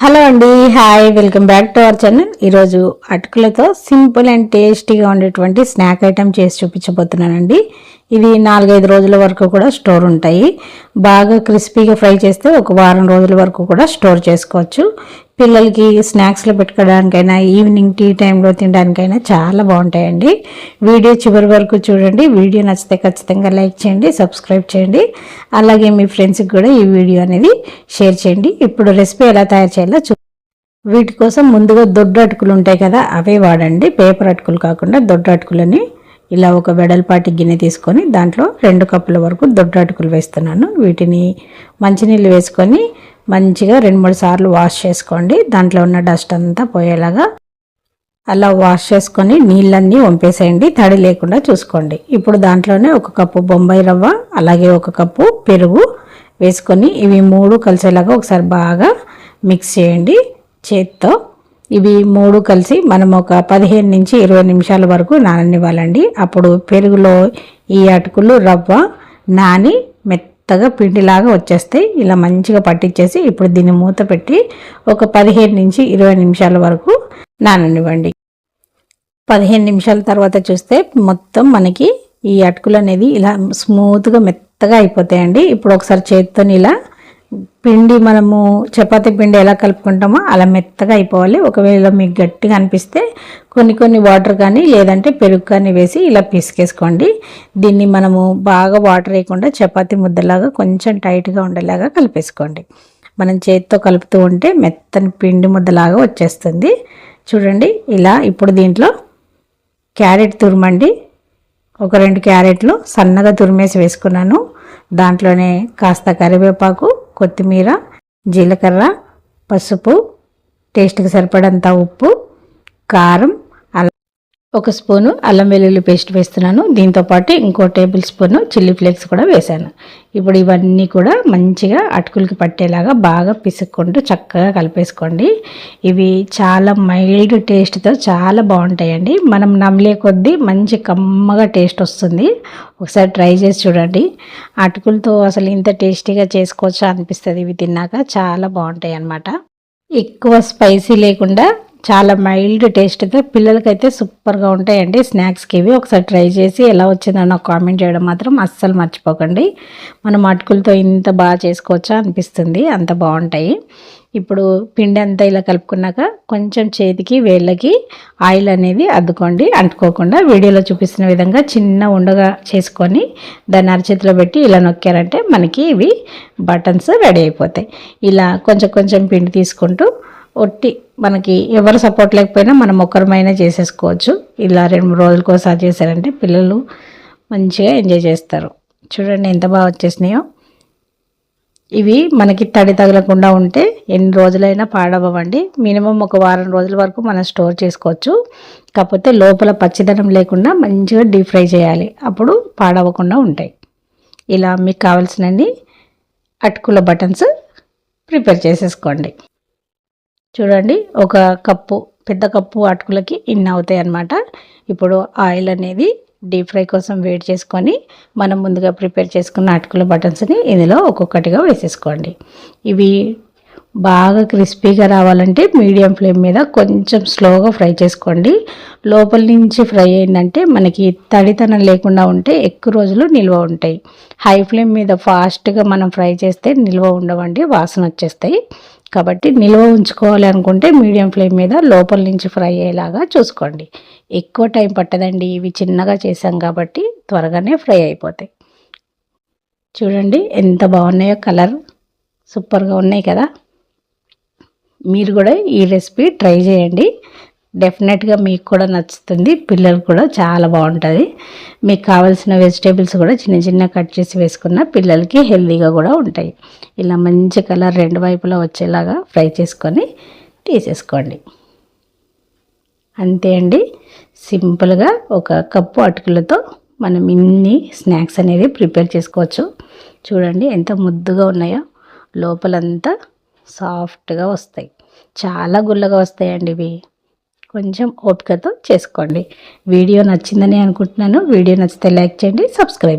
Hello అండి hi welcome back to our channel ఈరోజు అటుకులతో సింపుల్ అండ్ టేస్టీగా ఉండేటువంటి స్నాక్ ఐటెం చేసి చూపించబోతున్నానండి. ఇది నాలుగైదు రోజుల వరకు కూడా స్టోర్ ఉంటాయి. బాగా క్రిస్పీగా ఫ్రై చేస్తే ఒక వారం రోజుల వరకు కూడా స్టోర్ చేసుకోవచ్చు. పిల్లలకి స్నాక్స్లో పెట్టుకోవడానికైనా ఈవినింగ్ టీ టైంలో తినడానికైనా చాలా బాగుంటాయండి. వీడియో చివరి వరకు చూడండి. వీడియో నచ్చితే ఖచ్చితంగా లైక్ చేయండి సబ్స్క్రైబ్ చేయండి. అలాగే మీ ఫ్రెండ్స్కి కూడా ఈ వీడియో అనేది షేర్ చేయండి. ఇప్పుడు రెసిపీ ఎలా తయారు చేయాలో చూ వీటి కోసం ముందుగా దొడ్డు అటుకులు ఉంటాయి కదా అవే వాడండి. పేపర్ అటుకులు కాకుండా దొడ్డు అటుకులని ఇలా ఒక వెడల్పాటి గిన్నె తీసుకొని దాంట్లో రెండు కప్పుల వరకు దొడ్డు అటుకులు వేస్తున్నాను. వీటిని మంచినీళ్ళు వేసుకొని మంచిగా రెండు మూడు సార్లు వాష్ చేసుకోండి. దాంట్లో ఉన్న డస్ట్ అంతా పోయేలాగా అలా వాష్ చేసుకొని నీళ్ళన్నీ వంపేసేయండి. తడి లేకుండా చూసుకోండి. ఇప్పుడు దాంట్లోనే ఒక కప్పు బొంబాయి రవ్వ అలాగే ఒక కప్పు పెరుగు వేసుకొని ఇవి మూడు కలిసేలాగా ఒకసారి బాగా మిక్స్ చేయండి చేత్తో. ఇవి మూడు కలిసి మనం ఒక పదిహేను నుంచి ఇరవై నిమిషాల వరకు నాననివ్వాలండి. అప్పుడు పెరుగులో ఈ అటుకులు రవ్వ నాని మెత్తగా పిండిలాగా వచ్చేస్తాయి ఇలా మంచిగా పట్టించేసి ఇప్పుడు దీన్ని మూత పెట్టి ఒక పదిహేను నుంచి ఇరవై నిమిషాల వరకు నాననివ్వండి. పదిహేను నిమిషాల తర్వాత చూస్తే మొత్తం మనకి ఈ అటుకులు అనేది ఇలా స్మూత్గా మెత్తగా అయిపోతాయండి. ఇప్పుడు ఒకసారి చేతితో ఇలా పిండి మనము చపాతీ పిండి ఎలా కలుపుకుంటామో అలా మెత్తగా అయిపోవాలి. ఒకవేళ మీకు గట్టిగా అనిపిస్తే కొన్ని కొన్ని వాటర్ కానీ లేదంటే పెరుగు కానీ వేసి ఇలా పిసికేసుకోండి. దీన్ని మనము బాగా వాటర్ వేయకుండా చపాతీ ముద్దలాగా కొంచెం టైట్గా ఉండేలాగా కలిపేసుకోండి. మనం చేతితో కలుపుతూ ఉంటే మెత్తని పిండి ముద్దలాగా వచ్చేస్తుంది. చూడండి ఇలా ఇప్పుడు దీంట్లో క్యారెట్ తురుమండి. ఒక రెండు క్యారెట్లు సన్నగా తురిమేసి వేసుకున్నాను. దాంట్లోనే కాస్త కరివేపాకు కొత్తిమీర జీలకర్ర పసుపు టేస్ట్కి సరిపడంత ఉప్పు కారం ఒక స్పూను అల్లం వెల్లుల్లి పేస్ట్ వేస్తున్నాను. దీంతోపాటు ఇంకో టేబుల్ స్పూను చిల్లీ ఫ్లేక్స్ కూడా వేశాను. ఇప్పుడు ఇవన్నీ కూడా మంచిగా అటుకులకి పట్టేలాగా బాగా పిసుక్కుంటూ చక్కగా కలిపేసుకోండి. ఇవి చాలా మైల్డ్ టేస్ట్తో చాలా బాగుంటాయండి. మనం నమిలే కొద్దీ మంచి కమ్మగా టేస్ట్ వస్తుంది. ఒకసారి ట్రై చేసి చూడండి. అటుకులతో అసలు ఇంత టేస్టీగా చేసుకోవచ్చా అనిపిస్తుంది. ఇవి తిన్నాక చాలా బాగుంటాయి అన్నమాట ఎక్కువ స్పైసీ లేకుండా చాలా మైల్డ్ టేస్ట్తో పిల్లలకైతే సూపర్గా ఉంటాయండి. స్నాక్స్కి ఇవి. ఒకసారి ట్రై చేసి ఎలా వచ్చిందో నాకు కామెంట్ చేయడం మాత్రం అస్సలు మర్చిపోకండి. మనం అటుకులతో ఇంత బాగా చేసుకోవచ్చా అనిపిస్తుంది. అంత బాగుంటాయి. ఇప్పుడు పిండి అంతా ఇలా కలుపుకున్నాక కొంచెం చేతికి వేళ్ళకి ఆయిల్ అనేది అద్దుకోండి. అంటుకోకుండా వీడియోలో చూపిస్తున్న విధంగా చిన్న ఉండగా చేసుకొని దాన్ని అరచేతిలో పెట్టి ఇలా నొక్కారంటే మనకి ఇవి బటన్స్ రెడీ అయిపోతాయి. ఇలా కొంచెం కొంచెం పిండి తీసుకుంటూ ఒట్టి మనకి ఎవరు సపోర్ట్ లేకపోయినా మనం ఒక్కరమైనా చేసేసుకోవచ్చు. ఇలా రెండు మూడు రోజులకు ఒకసారి చేశారంటే పిల్లలు మంచిగా ఎంజాయ్ చేస్తారు. చూడండి ఎంత బాగా వచ్చేసినాయో. ఇవి మనకి తడి తగలకుండా ఉంటే ఎన్ని రోజులైనా పాడవ్వండి. మినిమం ఒక వారం రోజుల వరకు మనం స్టోర్ చేసుకోవచ్చు. కాకపోతే లోపల పచ్చిదనం లేకుండా మంచిగా డీప్ ఫ్రై చేయాలి. అప్పుడు పాడవకుండా ఉంటాయి. ఇలా మీకు కావాల్సినన్ని అటుకుల బటన్స్ ప్రిపేర్ చేసేసుకోండి. చూడండి ఒక కప్పు పెద్ద కప్పు అటుకులకి ఇన్ని అవుతాయి అన్నమాట. ఇప్పుడు ఆయిల్ అనేది డీప్ ఫ్రై కోసం వేడి చేసుకొని మనం ముందుగా ప్రిపేర్ చేసుకున్న అటుకుల బటన్స్ని ఇందులో ఒక్కొక్కటిగా వేసేసుకోండి. ఇవి బాగా క్రిస్పీగా రావాలంటే మీడియం ఫ్లేమ్ మీద కొంచెం స్లోగా ఫ్రై చేసుకోండి. లోపల నుంచి ఫ్రై అయిందంటే మనకి తడితనం లేకుండా ఉంటే ఎక్కువ రోజులు నిల్వ ఉంటాయి. హై ఫ్లేమ్ మీద ఫాస్ట్గా మనం ఫ్రై చేస్తే నిల్వ ఉండవండి వాసన వచ్చేస్తాయి. కాబట్టి నిల్వ ఉంచుకోవాలి అనుకుంటే మీడియం ఫ్లేమ్ మీద లోపల నుంచి ఫ్రై అయ్యేలాగా చూసుకోండి. ఎక్కువ టైం పట్టదండి ఇవి చిన్నగా చేసాం కాబట్టి త్వరగానే ఫ్రై అయిపోతాయి. చూడండి ఎంత బాగున్నాయో కలర్. సూపర్గా ఉన్నాయి కదా. మీరు కూడా ఈ రెసిపీ ట్రై చేయండి. డెఫినెట్గా మీకు కూడా నచ్చుతుంది. పిల్లలు కూడా చాలా బాగుంటుంది. మీకు కావాల్సిన వెజిటేబుల్స్ కూడా చిన్న చిన్న కట్ చేసి వేసుకున్న పిల్లలకి హెల్తీగా కూడా ఉంటాయి. ఇలా మంచి కలర్ రెండు వైపులా వచ్చేలాగా ఫ్రై చేసుకొని తీసేసుకోండి. అంతే అండి. సింపుల్గా ఒక కప్పు అటుకులతో మనం ఇన్ని స్నాక్స్ అనేది ప్రిపేర్ చేసుకోవచ్చు. చూడండి ఎంత ముద్దుగా ఉన్నాయో. లోపలంతా సాఫ్ట్గా వస్తాయి. చాలా గుల్లగా వస్తాయండి ఇవి. కొంచెం ఓపికతో చేసుకోండి. వీడియో నచ్చిందని అనుకుంటున్నాను. వీడియో నచ్చితే లైక్ చేయండి సబ్స్క్రైబ్